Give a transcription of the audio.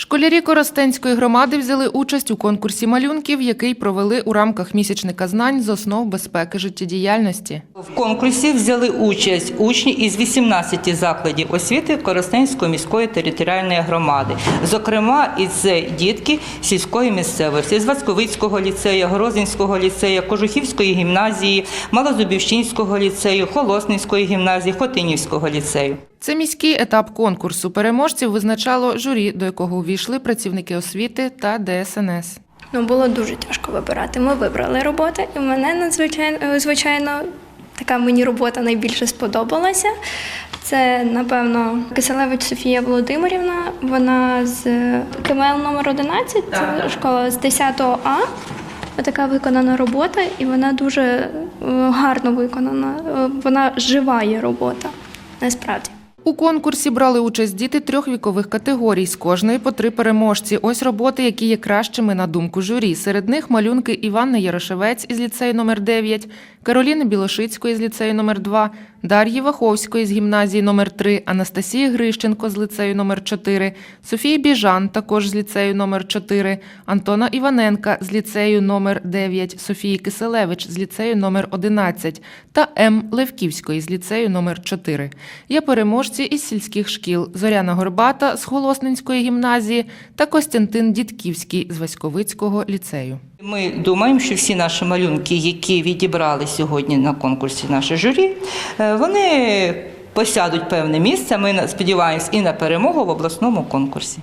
Школярі Коростенської громади взяли участь у конкурсі малюнків, який провели у рамках місячника знань з основ безпеки життєдіяльності. В конкурсі взяли участь учні із 18 закладів освіти Коростенської міської територіальної громади. Зокрема, і це дітки сільської місцевості з Вацьковицького ліцею, Грозинського ліцею, Кожухівської гімназії, Малозубівщинського ліцею, Холосницької гімназії, Хотинівського ліцею. Це міський етап конкурсу. Переможців визначало журі, до якого увійшли працівники освіти та ДСНС. Ну, було дуже тяжко вибирати. Ми вибрали роботи, і мене надзвичайно е, звичайно така мені робота найбільше сподобалася. Це, напевно, Киселевич Софія Володимирівна. Вона з КМЛ номер 11, це школа з 10 А. Така виконана робота, і вона дуже е, гарно виконана. Е, Вона жива є робота, насправді. У конкурсі брали участь діти трьох вікових категорій, з кожної по три переможці. Ось роботи, які є кращими на думку журі. Серед них малюнки Іванни Ярошевець із ліцею номер 9, Кароліни Білошицької з ліцею номер 2, Дар'ї Ваховської з гімназії номер 3, Анастасії Грищенко з ліцею номер 4, Софії Біжан також з ліцею номер 4, Антона Іваненка з ліцею номер 9, Софії Киселевич з ліцею номер 11 та М. Левківської з ліцею номер 4. Є переможці із сільських шкіл Зоряна Горбата з Холосненської гімназії та Костянтин Дідківський з Васьковицького ліцею. Ми думаємо, що всі наші малюнки, які відібрали сьогодні на конкурсі наше журі, е, вони посядуть певне місце. Ми сподіваємось і на перемогу в обласному конкурсі.